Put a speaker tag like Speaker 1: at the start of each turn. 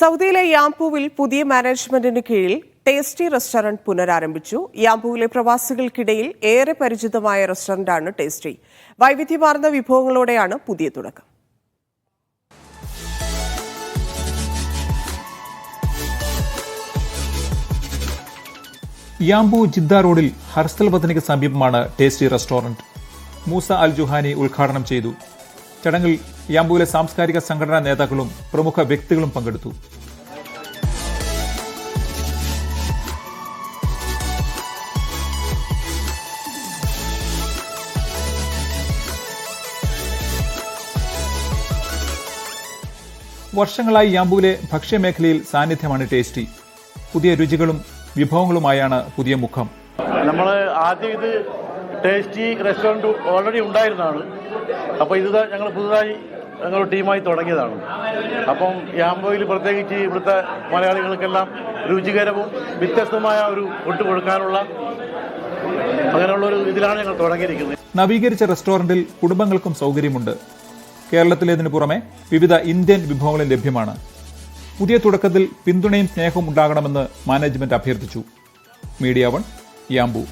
Speaker 1: സൗദിയിലെ യാംപൂവിൽ പുതിയ മാനേജ്മെന്റിന് കീഴിൽ ടേസ്റ്റി റെസ്റ്റോറന്റ് പുനരാരംഭിച്ചു. യാംപൂവിലെ പ്രവാസികൾക്കിടയിൽ ഏറെ പരിചിതമായ റെസ്റ്റോറന്റാണ് ടേസ്റ്റി. വൈവിധ്യമാർന്ന വിഭവങ്ങളോടെയാണ് പുതിയ തുടക്കം.
Speaker 2: യാംബു ജിദ്ദ റോഡിൽ ഹർസൽ വതനിക്ക് സമീപമാണ് tasty restaurant. Musa Al Juhani ഉദ്ഘാടനം ചെയ്തു. ചടങ്ങിൽ യാംബുവിലെ സാംസ്കാരിക സംഘടനാ നേതാക്കളും പ്രമുഖ വ്യക്തികളും പങ്കെടുത്തു. വർഷങ്ങളായി യാംബുവിലെ ഭക്ഷ്യമേഖലയിൽ സാന്നിധ്യമാണ് ടേസ്റ്റി. പുതിയ രുചികളും വിഭവങ്ങളുമായാണ് പുതിയ മുഖം.
Speaker 3: നമ്മൾ ആദ്യം ഇത് ടേസ്റ്റി റെസ്റ്റോറന്റ് ഓൾറെഡി ഉണ്ടായിരുന്നതാണ്. അപ്പോൾ ഇത് ഞങ്ങൾ പുതുതായി ഞങ്ങൾ ടീമായി തുടങ്ങിയതാണ്. അപ്പം യാമ്പോയിൽ പ്രത്യേകിച്ച് ഇവിടുത്തെ മലയാളികൾക്കെല്ലാം രുചികരവും വ്യത്യസ്തമായ ഒരു ഒട്ടു കൊടുക്കാനുള്ള അങ്ങനെയുള്ള ഒരു ഇതിലാണ് ഞങ്ങൾ തുടങ്ങിയിരിക്കുന്നത്.
Speaker 2: നവീകരിച്ച റെസ്റ്റോറന്റിൽ കുടുംബങ്ങൾക്കും സൗകര്യമുണ്ട്. കേരളത്തിലേതിനു പുറമെ വിവിധ ഇന്ത്യൻ വിഭവങ്ങളും ലഭ്യമാണ്. പുതിയ തുടക്കത്തിൽ പിന്തുണയും സ്നേഹവും ഉണ്ടാകണമെന്ന് മാനേജ്മെന്റ് അഭ്യർത്ഥിച്ചു. Media one Yanbu.